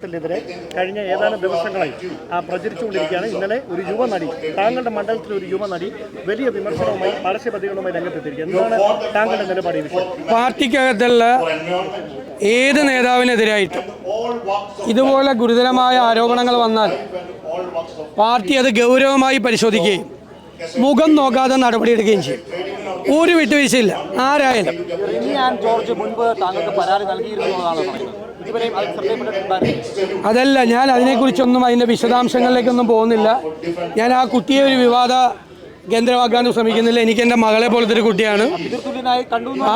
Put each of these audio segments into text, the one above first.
ത്തിനെതിരെ കഴിഞ്ഞ ഏതാനും ദിവസങ്ങളായി ആ, പ്രചരിച്ചുകൊണ്ടിരിക്കുകയാണ്. ഇന്നലെ ഒരു യുവനടി താങ്കളുടെ മണ്ഡലത്തിലെ ഒരു യുവനടി വലിയ വിമർശനവുമായി പരസ്യപതികളുമായി രംഗത്തെത്തിയിരിക്കുന്നത് എന്താണ് താങ്കളുടെ നിലപാട് പാർട്ടിക്കകത്തുള്ള ഏത് നേതാവിനെതിരായിട്ടും ഇതുപോലെ ഗുരുതരമായ ആരോപണങ്ങൾ വന്നാൽ പാർട്ടി അത് ഗൗരവമായി പരിശോധിക്കുകയും മുഖം നോക്കാതെ നടപടിയെടുക്കുകയും ചെയ്യും. ഒരു വിട്ടുവീഴ്ചയില്ല. ആരായാലും. ജോർജ് മുൻപ് താങ്കൾക്ക് പരാതി നൽകിയിരുന്നതാണ് പറയുന്നത്. അതല്ല ഞാൻ അതിനെക്കുറിച്ചൊന്നും അതിന്റെ വിശദാംശങ്ങളിലേക്കൊന്നും പോകുന്നില്ല. ഞാൻ ആ കുട്ടിയെ ഒരു വിവാദ കേന്ദ്രമാക്കാൻ ശ്രമിക്കുന്നില്ല. എനിക്ക് എന്റെ മകളെ പോലത്തെ ഒരു കുട്ടിയാണ്.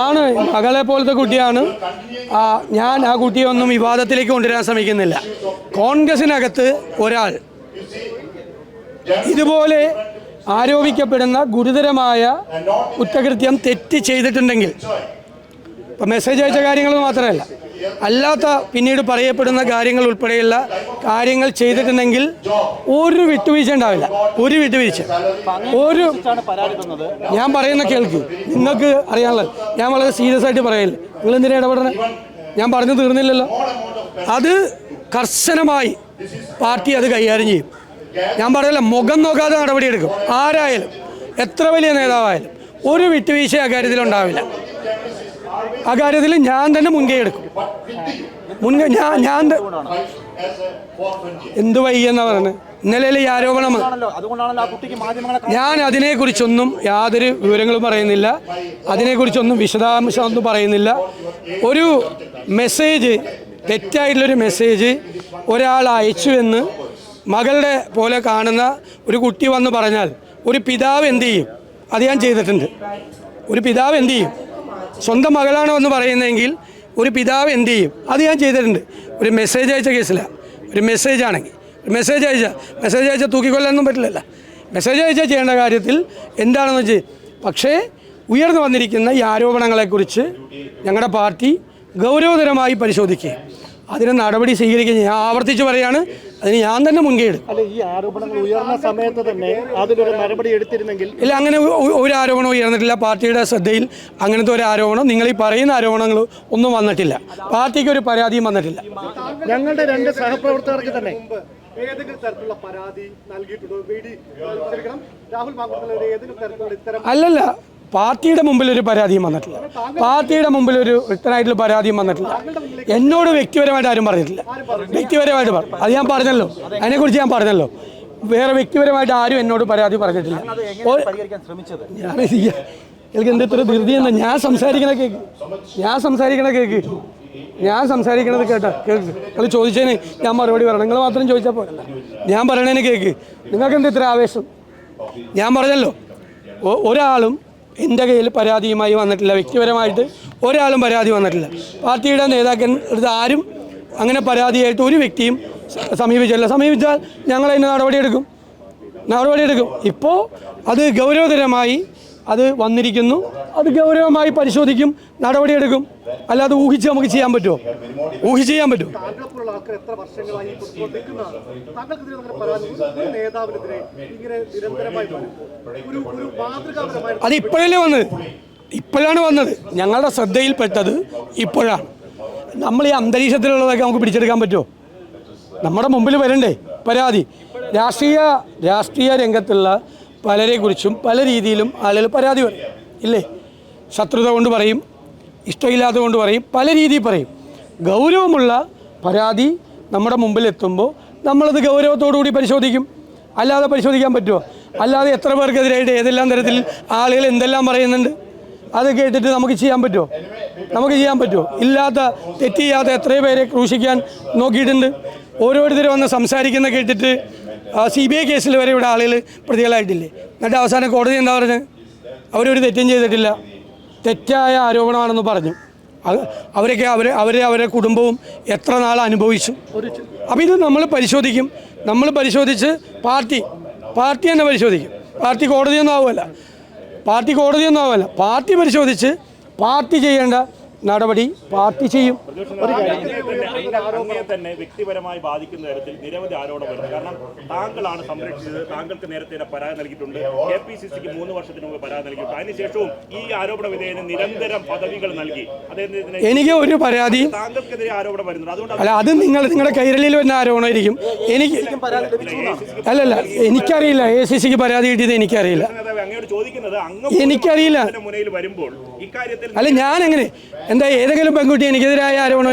ആണ് മകളെ പോലത്തെ കുട്ടിയാണ്. ആ, ഞാൻ ആ കുട്ടിയെ ഒന്നും വിവാദത്തിലേക്ക് കൊണ്ടുവരാൻ ശ്രമിക്കുന്നില്ല. കോൺഗ്രസിനകത്ത് ഒരാൾ ഇതുപോലെ ആരോപിക്കപ്പെടുന്ന ഗുരുതരമായ കുറ്റകൃത്യം തെറ്റ് ചെയ്തിട്ടുണ്ടെങ്കിൽ ഇപ്പം മെസ്സേജ് അയച്ച കാര്യങ്ങൾ മാത്രമല്ല അല്ലാത്ത പിന്നീട് പറയപ്പെടുന്ന കാര്യങ്ങൾ ഉൾപ്പെടെയുള്ള കാര്യങ്ങൾ ചെയ്തിട്ടുണ്ടെങ്കിൽ ഒരു വിട്ടുവീഴ്ച ഉണ്ടാവില്ല ഒരു വിട്ടുവീഴ്ച. ഒരു ഞാൻ പറയുന്ന കേൾക്ക്. നിങ്ങൾക്ക് അറിയാനുള്ള ഞാൻ വളരെ സീരിയസ് ആയിട്ട് പറയില്ല നിങ്ങൾ എന്തിനാ ഇടപെടണേ? ഞാൻ പറഞ്ഞു തീർന്നില്ലല്ലോ. അത് കർശനമായി പാർട്ടി അത് കൈകാര്യം ചെയ്യും. ഞാൻ പറയല്ല മുഖം നോക്കാതെ നടപടിയെടുക്കും ആരായാലും എത്ര വലിയ നേതാവായാലും ഒരു വിട്ടുവീഴ്ച അക്കാര്യത്തിൽ ഉണ്ടാവില്ല അക്കാര്യത്തിൽ ഞാൻ തന്നെ മുൻകൈ എടുക്കും. മുൻകൈ ഞാൻ ഞാൻ എന്ത് വൈകിയെന്നാ പറഞ്ഞത് ഇന്നലെ ഈ ആരോപണം ഞാൻ അതിനെ ആ കുട്ടിക്ക് മാധ്യമങ്ങളെ കാണാൻ ഞാൻ അതിനെക്കുറിച്ചൊന്നും യാതൊരു വിവരങ്ങളും പറയുന്നില്ല. അതിനെക്കുറിച്ചൊന്നും വിശദാംശം ഒന്നും പറയുന്നില്ല. ഒരു മെസ്സേജ് തെറ്റായിട്ടുള്ളൊരു മെസ്സേജ് ഒരാൾ അയച്ചു എന്ന് മകളുടെ പോലെ കാണുന്ന ഒരു കുട്ടി വന്ന് പറഞ്ഞാൽ ഒരു പിതാവ് എന്ത് ചെയ്യും? അത് ഞാൻ ചെയ്തിട്ടുണ്ട്. ഒരു പിതാവ് എന്ത് ചെയ്യും? സ്വന്തം മകളാണോ എന്ന് പറയുന്നതെങ്കിൽ ഒരു പിതാവ് എന്ത് ചെയ്യും? അത് ഞാൻ ചെയ്തിട്ടുണ്ട്. ഒരു മെസ്സേജ് അയച്ച കേസിലാണ് ഒരു മെസ്സേജ് ആണെങ്കിൽ. ഒരു മെസ്സേജ് അയച്ച മെസ്സേജ് അയച്ചാൽ തൂക്കിക്കൊല്ലാനൊന്നും പറ്റില്ലല്ല. മെസ്സേജ് അയച്ചാൽ ചെയ്യേണ്ട കാര്യത്തിൽ എന്താണെന്ന് വെച്ച് പക്ഷേ ഉയർന്നു വന്നിരിക്കുന്ന ഈ ആരോപണങ്ങളെക്കുറിച്ച് ഞങ്ങളുടെ പാർട്ടി ഗൗരവതരമായി പരിശോധിക്കുകയും അതിന് നടപടി സ്വീകരിക്കുക ഞാൻ ആവർത്തിച്ച് പറയാണ്. അതിന് ഞാൻ തന്നെ മുൻകൈ എടുക്കും. ഈ ആരോപണങ്ങൾ ഉയർന്ന സമയത്ത് തന്നെ അതിലൊരു നടപടി എടുത്തിരുന്നെങ്കിൽ? ഇല്ല അങ്ങനെ ഒരു ആരോപണവും ഉയർന്നിട്ടില്ല. പാർട്ടിയുടെ ശ്രദ്ധയിൽ അങ്ങനത്തെ ഒരു ആരോപണം നിങ്ങൾ ഈ പറയുന്ന ആരോപണങ്ങൾ ഒന്നും വന്നിട്ടില്ല. പാർട്ടിക്ക് ഒരു പരാതിയും വന്നിട്ടില്ല. ഞങ്ങളുടെ രണ്ട് സഹപ്രവർത്തകർക്ക് തന്നെ. ഏതെങ്കിലും തരത്തിലുള്ള പരാതി നൽകിയിട്ടുണ്ടോ? രാഹുൽ അല്ലല്ല. പാർട്ടിയുടെ മുമ്പിൽ ഒരു പരാതിയും വന്നിട്ടില്ല. പാർട്ടിയുടെ മുമ്പിൽ ഒരു വ്യക്തനായിട്ടുള്ള പരാതിയും വന്നിട്ടില്ല. എന്നോട് വ്യക്തിപരമായിട്ട് ആരും പറഞ്ഞിട്ടില്ല. വ്യക്തിപരമായിട്ട് പറഞ്ഞു അത് ഞാൻ പറഞ്ഞല്ലോ. അതിനെക്കുറിച്ച് ഞാൻ പറഞ്ഞല്ലോ. വേറെ വ്യക്തിപരമായിട്ട് ആരും എന്നോട് പരാതി പറഞ്ഞിട്ടില്ല. ഞാൻ എനിക്ക് എന്ത് ഇത്ര ധൃതി എന്താ ഞാൻ സംസാരിക്കണ കേക്ക്. ഞാൻ സംസാരിക്കണ കേക്ക്. ഞാൻ സംസാരിക്കണത് കേട്ടോ. കേക്ക്. നിങ്ങൾ ചോദിച്ചതിന് ഞാൻ മറുപടി പറയണം. നിങ്ങൾ മാത്രം ചോദിച്ചാൽ പോരല്ല. ഞാൻ പറയണതിന് കേക്ക്. നിങ്ങൾക്ക് എന്ത് ഇത്ര ആവേശം? ഞാൻ പറഞ്ഞല്ലോ. ഒരാളും എന്റെ കയ്യിൽ പരാതിയുമായി വന്നിട്ടില്ല. വ്യക്തിപരമായിട്ട് ഒരാളും പരാതി വന്നിട്ടില്ല. പാർട്ടിയുടെ നേതാക്കൻ അടുത്ത് ആരും അങ്ങനെ പരാതിയായിട്ട് ഒരു വ്യക്തിയും സമീപിച്ചില്ല സമീപിച്ചാൽ ഞങ്ങൾ അതിന് നടപടിയെടുക്കും. നടപടിയെടുക്കും. ഇപ്പോൾ അത് ഗൗരവതരമായി അത് വന്നിരിക്കുന്നു. അത് ഗൗരവമായി പരിശോധിക്കും നടപടിയെടുക്കും. അല്ലാതെ ഊഹിച്ച് നമുക്ക് ചെയ്യാൻ പറ്റുമോ? ഊഹിച്ച് ചെയ്യാൻ പറ്റുമോ? അത് ഇപ്പോഴല്ലേ വന്നത്? ഇപ്പോഴാണ് വന്നത്. ഞങ്ങളുടെ ശ്രദ്ധയിൽപ്പെട്ടത് ഇപ്പോഴാണ്. നമ്മൾ ഈ അന്തരീക്ഷത്തിലുള്ളതൊക്കെ നമുക്ക് പിടിച്ചെടുക്കാൻ പറ്റുമോ? നമ്മുടെ മുമ്പിൽ വരണ്ടേ? പരാതി. രാഷ്ട്രീയ രാഷ്ട്രീയ രംഗത്തുള്ള പലരെക്കുറിച്ചും പല രീതിയിലും ആളുകൾ പരാതി പറയും. ഇല്ലേ? ശത്രുത കൊണ്ട് പറയും ഇഷ്ടമില്ലാത്ത കൊണ്ട് പറയും പല രീതിയിൽ പറയും. ഗൗരവമുള്ള പരാതി നമ്മുടെ മുമ്പിൽ എത്തുമ്പോൾ നമ്മളത് ഗൗരവത്തോടു കൂടി പരിശോധിക്കും. അല്ലാതെ പരിശോധിക്കാൻ പറ്റുമോ? അല്ലാതെ എത്ര പേർക്കെതിരായിട്ട് ഏതെല്ലാം തരത്തിൽ ആളുകൾ എന്തെല്ലാം പറയുന്നുണ്ട്? അത് കേട്ടിട്ട് നമുക്ക് ചെയ്യാൻ പറ്റുമോ? നമുക്ക് ചെയ്യാൻ പറ്റുമോ? ഇല്ലാത്ത തെറ്റ് ചെയ്യാത്ത എത്രയോ പേരെ ക്രൂശിക്കാൻ നോക്കിയിട്ടുണ്ട്. ഓരോരുത്തർ വന്ന് സംസാരിക്കുന്ന കേട്ടിട്ട് സി ബി ഐ കേസിൽ വരെ ഇവിടെ ആളുകൾ പ്രതികളായിട്ടില്ലേ? എന്നിട്ട് അവസാനം കോടതി എന്താ പറഞ്ഞത് അവരൊരു തെറ്റും ചെയ്തിട്ടില്ല. തെറ്റായ ആരോപണമാണെന്ന് പറഞ്ഞു. അവരൊക്കെ അവർ അവരെ അവരുടെ കുടുംബവും എത്ര നാൾ അനുഭവിച്ചു? അപ്പോൾ ഇത് നമ്മൾ പരിശോധിക്കും. നമ്മൾ പരിശോധിച്ച് പാർട്ടി പാർട്ടി തന്നെ പരിശോധിക്കും. പാർട്ടി കോടതിയൊന്നും ആവുമല്ല പാർട്ടി കോടതിയൊന്നും ആവുമല്ല പാർട്ടി പരിശോധിച്ച് പാർട്ടി ചെയ്യേണ്ട നടപടി പാർട്ടി ചെയ്യും. ഒരു കാര്യം തന്നെ വ്യക്തിപരമായി ബാധിക്കുന്ന തരത്തിൽ നിരവധി ആരോപണം കാരണം താങ്കളാണ് സംരക്ഷിച്ചത്. താങ്കൾക്ക് നേരത്തെ പരാതി നൽകിയിട്ടുണ്ട്. കെ പി സി സിക്ക് മൂന്ന് വർഷത്തിന് മുമ്പ് പരാതി നൽകിയിട്ടുണ്ട്. അതിനുശേഷവും ഈ ആരോപണ വിധേയന് നിരന്തരം പദവികൾ നൽകി. അദ്ദേഹത്തിന് എനിക്ക് ഒരു പരാതി താങ്കൾക്കെതിരെ ആരോപണം വരുന്നുണ്ട്. അതുകൊണ്ട് അല്ല അത് നിങ്ങൾ നിങ്ങളുടെ കൈരളിയിൽ വരുന്ന ആരോപണമായിരിക്കും. എനിക്ക് അല്ലല്ല എനിക്കറിയില്ല. എ സി സിക്ക് പരാതി കിട്ടിയത് എനിക്കറിയില്ല. അങ്ങോട്ട് ചോദിക്കുന്നത് എനിക്കറിയില്ല. മുനയിൽ വരുമ്പോൾ ഇക്കാര്യത്തിൽ അല്ല ഞാൻ എങ്ങനെ എന്താ ഏതെങ്കിലും പെൺകുട്ടി എനിക്കെതിരായ ആരോപണം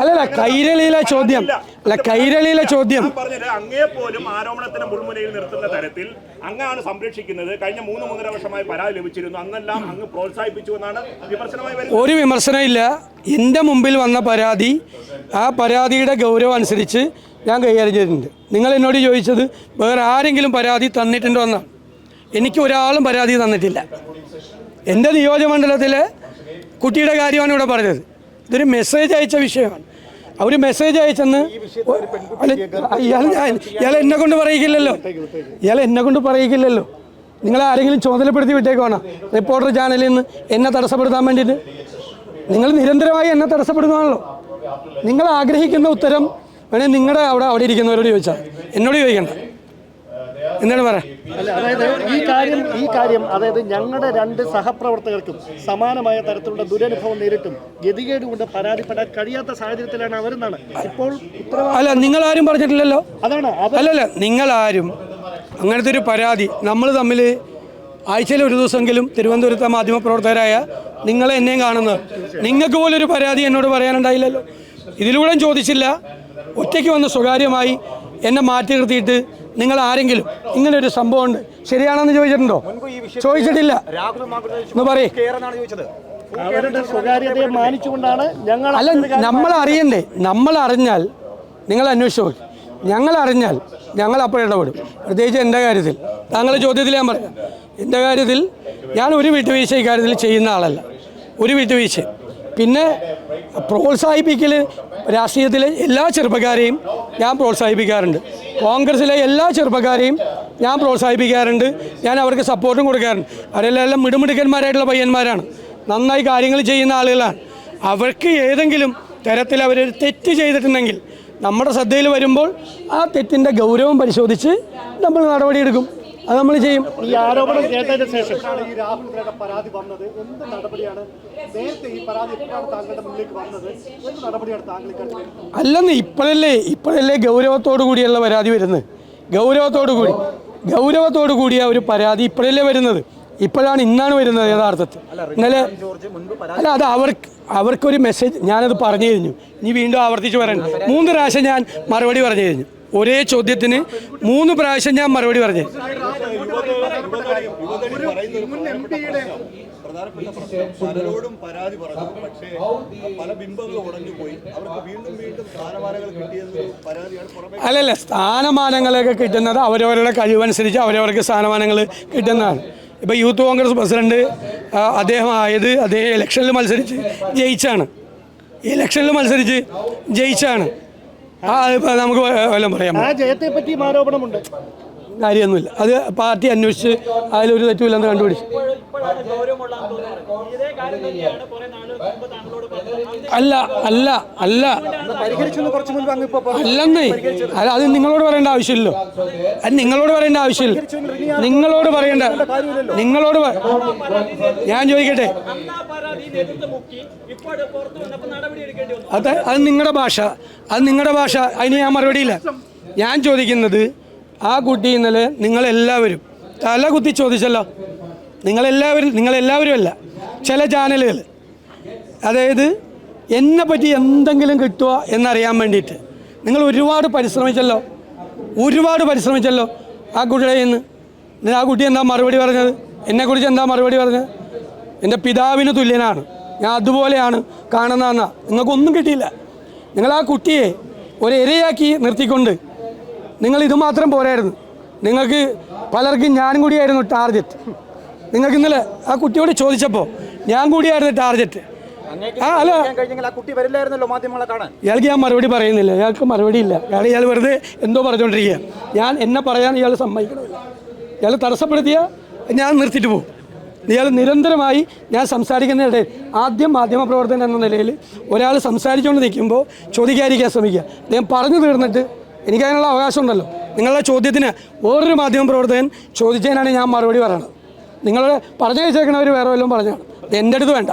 അല്ലല്ല കൈരളിയിലെ ചോദ്യം. അല്ല കൈരളിയിലെ ചോദ്യം. അങ്ങയെ പോലും ആരോപണത്തിന്റെ മുൾമുനയിൽ നിർത്തുന്ന തരത്തിൽ അങ്ങാണ് സംരക്ഷിക്കുന്നത്. കഴിഞ്ഞ മൂന്ന് മൂന്നര വർഷമായി പരാതി ലഭിച്ചിരുന്നു. അന്നെല്ലാം അങ്ങ് പ്രോത്സാഹിപ്പിച്ചു എന്നാണ് വിമർശനമായി ഒരു വിമർശനമില്ല എന്റെ മുമ്പിൽ വന്ന പരാതി ആ പരാതിയുടെ ഗൗരവം അനുസരിച്ച് ഞാൻ കൈകാര്യം ചെയ്തിട്ടുണ്ട്. നിങ്ങൾ എന്നോട് ചോദിച്ചത് വേറെ ആരെങ്കിലും പരാതി തന്നിട്ടുണ്ടോ എന്നാണ്. എനിക്ക് ഒരാളും പരാതി തന്നിട്ടില്ല. എന്റെ നിയോജകമണ്ഡലത്തിലെ കുട്ടിയുടെ കാര്യമാണ് ഇവിടെ പറഞ്ഞത്. ഇതൊരു മെസ്സേജ് അയച്ച വിഷയമാണ്. അവർ മെസ്സേജ് അയച്ചെന്ന് ഇയാൾ ഞാൻ ഇയാൾ എന്നെ കൊണ്ട് പറയിക്കില്ലല്ലോ. ഇയാൾ എന്നെ കൊണ്ട് പറയിക്കില്ലല്ലോ. നിങ്ങൾ ആരെങ്കിലും ചുമതലപ്പെടുത്തി വിട്ടേക്കുവാണോ? റിപ്പോർട്ടർ ചാനലിൽ നിന്ന് എന്നെ തടസ്സപ്പെടുത്താൻ വേണ്ടിയിട്ട്. നിങ്ങൾ നിരന്തരമായി എന്നെ തടസ്സപ്പെടുന്നതാണല്ലോ നിങ്ങൾ ആഗ്രഹിക്കുന്ന ഉത്തരം വേണേൽ നിങ്ങളുടെ അവിടെ അവിടെ ഇരിക്കുന്നവരോട് ചോദിച്ചാൽ എന്നോട് ചോദിക്കണ്ട. എന്താണ് അതായത് ഈ കാര്യം ഈ കാര്യം അതായത് ഞങ്ങളുടെ രണ്ട് സഹപ്രവർത്തകർക്കും സമാനമായ തരത്തിലുള്ള ദുരനുഭവം നേരിട്ടും ഗതികേട് കൊണ്ട് പരാതിപ്പെടാൻ കഴിയാത്ത സാഹചര്യത്തിലാണ് അവരെന്നാണ്. ഇപ്പോൾ അല്ല നിങ്ങൾ ആരും പറഞ്ഞിട്ടില്ലല്ലോ? അതാണ് അല്ലല്ല നിങ്ങൾ ആരും അങ്ങനത്തെ ഒരു പരാതി നമ്മൾ തമ്മിൽ ആഴ്ചയിൽ ഒരു ദിവസമെങ്കിലും തിരുവനന്തപുരത്തെ മാധ്യമപ്രവർത്തകരായ നിങ്ങൾ എന്നെയും കാണുന്നത് നിങ്ങൾക്ക് പോലും ഒരു പരാതി എന്നോട് പറയാനുണ്ടായില്ലല്ലോ. ഇതിലൂടെ ചോദിച്ചില്ല. ഒറ്റയ്ക്ക് വന്ന് സ്വകാര്യമായി എന്നെ മാറ്റി നിർത്തിയിട്ട് നിങ്ങൾ ആരെങ്കിലും ഇങ്ങനെ ഒരു സംഭവം ഉണ്ട് ശരിയാണെന്ന് ചോദിച്ചിട്ടുണ്ടോ ചോദിച്ചിട്ടില്ല. എന്ന് പറയേ. സ്വകാര്യതയെ മാനിച്ചുകൊണ്ടാണ് ഞങ്ങൾ അല്ല നമ്മൾ അറിയണ്ടേ നമ്മൾ അറിഞ്ഞാൽ നിങ്ങൾ അന്വേഷിച്ചു ഞങ്ങൾ അറിഞ്ഞാൽ ഞങ്ങൾ അപ്പോൾ ഇടപെടും. പ്രത്യേകിച്ച് എന്റെ കാര്യത്തിൽ. താങ്കളുടെ ചോദ്യത്തിൽ ഞാൻ പറയാം. എന്റെ കാര്യത്തിൽ ഞാൻ ഒരു വിട്ടുവീഴ്ച കാര്യത്തിൽ ചെയ്യുന്ന ആളല്ല. ഒരു വിട്ടുവീഴ്ച. പിന്നെ പ്രോത്സാഹിപ്പിക്കൽ രാഷ്ട്രീയത്തിലെ എല്ലാ ചെറുപ്പക്കാരെയും ഞാൻ പ്രോത്സാഹിപ്പിക്കാറുണ്ട്. കോൺഗ്രസ്സിലെ എല്ലാ ചെറുപ്പക്കാരെയും ഞാൻ പ്രോത്സാഹിപ്പിക്കാറുണ്ട്. ഞാൻ അവർക്ക് സപ്പോർട്ടും കൊടുക്കാറുണ്ട്. അവരെല്ലാം മിടുമിടുക്കന്മാരായിട്ടുള്ള പയ്യന്മാരാണ്. നന്നായി കാര്യങ്ങൾ ചെയ്യുന്ന ആളുകളാണ്. അവർക്ക് ഏതെങ്കിലും തരത്തിൽ അവർ തെറ്റ് ചെയ്തിട്ടുണ്ടെങ്കിൽ നമ്മുടെ ശ്രദ്ധയിൽ വരുമ്പോൾ ആ തെറ്റിന്റെ ഗൗരവം പരിശോധിച്ച് നമ്മൾ നടപടിയെടുക്കും അത് നമ്മൾ ചെയ്യും. ഈ ആരോപണം കേട്ടതിന് ശേഷം ഈ രാഹുൽ പരാതി വന്നത് എന്ത് നടപടിയാണ്? നേരത്തെ ഈ പരാതി എപ്പോഴാണ് താങ്കളുടെ മുന്നിലേക്ക് വന്നത്. എന്ത് നടപടിയാണ് താങ്കൾ ഇക്കാര്യത്തിൽ എടുത്തത്? അല്ലെന്ന് ഇപ്പോഴല്ലേ ഇപ്പോഴല്ലേ ഗൗരവത്തോടു കൂടിയുള്ള പരാതി വരുന്നത്. ഗൗരവത്തോടു കൂടി ഗൗരവത്തോടു കൂടിയ ഒരു പരാതി ഇപ്പോഴല്ലേ വരുന്നത്. ഇപ്പോഴാണ് ഇന്നാണ് വരുന്നത് യഥാർത്ഥത്തിൽ. ഇന്നലെ അല്ല അത് അവർക്ക് അവർക്കൊരു മെസ്സേജ് ഞാനത് പറഞ്ഞു കഴിഞ്ഞു. ഇനി വീണ്ടും ആവർത്തിച്ച് പറയണം. മൂന്ന് പ്രാവശ്യം ഞാൻ മറുപടി പറഞ്ഞു കഴിഞ്ഞു. ഒരേ ചോദ്യത്തിന് മൂന്ന് പ്രാവശ്യം ഞാൻ മറുപടി പറഞ്ഞു. പ്രധാനപ്പെട്ട പ്രശ്നം. പലരോടും പരാതി പറഞ്ഞു. പക്ഷേ പല ബിംബങ്ങൾ ഉടഞ്ഞുപോയി അവർക്ക് വീണ്ടും വീണ്ടും സ്ഥാനമാനങ്ങൾ കിട്ടിയെന്ന് പരാതിയാണ് പുറമെ അല്ലല്ല സ്ഥാനമാനങ്ങളൊക്കെ കിട്ടുന്നത് അവരവരുടെ കഴിവനുസരിച്ച് അവരവർക്ക് സ്ഥാനമാനങ്ങൾ കിട്ടുന്നതാണ്. ഇപ്പോൾ യൂത്ത് കോൺഗ്രസ് പ്രസിഡന്റ് അദ്ദേഹം ആയത് അദ്ദേഹം ഇലക്ഷനിൽ മത്സരിച്ച് ജയിച്ചാണ്. ഇലക്ഷനിൽ മത്സരിച്ച് ജയിച്ചാണ്. ആ അതിപ്പോൾ നമുക്ക് വല്ലതും പറയാം ആ ജയത്തെ പറ്റിയും ആരോപണമുണ്ട്. കാര്യമൊന്നുമില്ല. അത് പാർട്ടി അന്വേഷിച്ച് അതിലൊരു തെറ്റുമില്ലെന്ന് കണ്ടുപിടിച്ചു. അല്ല അല്ല അല്ല. അല്ലെന്നേ. അല്ല അത് നിങ്ങളോട് പറയേണ്ട ആവശ്യമില്ലല്ലോ. അത് നിങ്ങളോട് പറയേണ്ട ആവശ്യമില്ല. നിങ്ങളോട് പറയേണ്ട നിങ്ങളോട് ഞാൻ ചോദിക്കട്ടെ? അതെ അത് നിങ്ങളുടെ ഭാഷ. അത് നിങ്ങളുടെ ഭാഷ. അതിന് ഞാൻ മറുപടിയില്ല. ഞാൻ ചോദിക്കുന്നത് ആ കുട്ടി ഇന്നലെ നിങ്ങളെല്ലാവരും തല കുത്തി ചോദിച്ചല്ലോ. നിങ്ങളെല്ലാവരും നിങ്ങളെല്ലാവരും അല്ല ചില ചാനലുകൾ. അതായത് എന്നെ പറ്റി എന്തെങ്കിലും കിട്ടുക എന്നറിയാൻ വേണ്ടിയിട്ട്. നിങ്ങൾ ഒരുപാട് പരിശ്രമിച്ചല്ലോ. ഒരുപാട് പരിശ്രമിച്ചല്ലോ ആ കുട്ടിയുടെ നിന്ന് ആ കുട്ടി എന്താ മറുപടി പറഞ്ഞത്? എന്നെക്കുറിച്ച് എന്താ മറുപടി പറഞ്ഞത്? എന്റെ പിതാവിന് തുല്യനാണ്. ഞാൻ അതുപോലെയാണ് കാണുന്നതെന്നാ നിങ്ങൾക്കൊന്നും കിട്ടിയില്ല. നിങ്ങൾ ആ കുട്ടിയെ ഒരു ഇരയാക്കി നിർത്തിക്കൊണ്ട് നിങ്ങൾ ഇതുമാത്രം പോരായിരുന്നു. നിങ്ങൾക്ക് പലർക്കും ഞാനും കൂടിയായിരുന്നു ടാർഗറ്റ്. നിങ്ങൾക്ക് ഇന്നലെ ആ കുട്ടിയോട് ചോദിച്ചപ്പോൾ ഞാൻ കൂടിയായിരുന്നു ടാർഗറ്റ് ആ അല്ല. ഇയാൾക്ക് ഞാൻ മറുപടി പറയുന്നില്ല. ഇയാൾക്ക് മറുപടി ഇല്ല. കാരണം ഇയാൾ വെറുതെ എന്തോ പറഞ്ഞുകൊണ്ടിരിക്കുക ഞാൻ എന്നെ പറയാൻ ഇയാൾ സമ്മതിക്കണമില്ല ഇയാൾ തടസ്സപ്പെടുത്തിയ ഞാൻ നിർത്തിയിട്ട് പോകും. ഇയാൾ നിരന്തരമായി ഞാൻ സംസാരിക്കുന്നതിനിടയിൽ ആദ്യം മാധ്യമപ്രവർത്തകൻ എന്ന നിലയിൽ ഒരാൾ സംസാരിച്ചുകൊണ്ട് നിൽക്കുമ്പോൾ ചോദിക്കാതിരിക്കാൻ ശ്രമിക്കുക അദ്ദേഹം പറഞ്ഞു തീർന്നിട്ട് എനിക്കതിനുള്ള അവകാശമുണ്ടല്ലോ നിങ്ങളുടെ ചോദ്യത്തിന് വേറൊരു മാധ്യമപ്രവർത്തകൻ ചോദിച്ചതിനാണ് ഞാൻ മറുപടി പറയണത്. നിങ്ങൾ പറഞ്ഞു കഴിച്ചേക്കണവർ വേറെ വല്ലതും പറഞ്ഞാണ് എന്റെ അടുത്ത് വേണ്ട.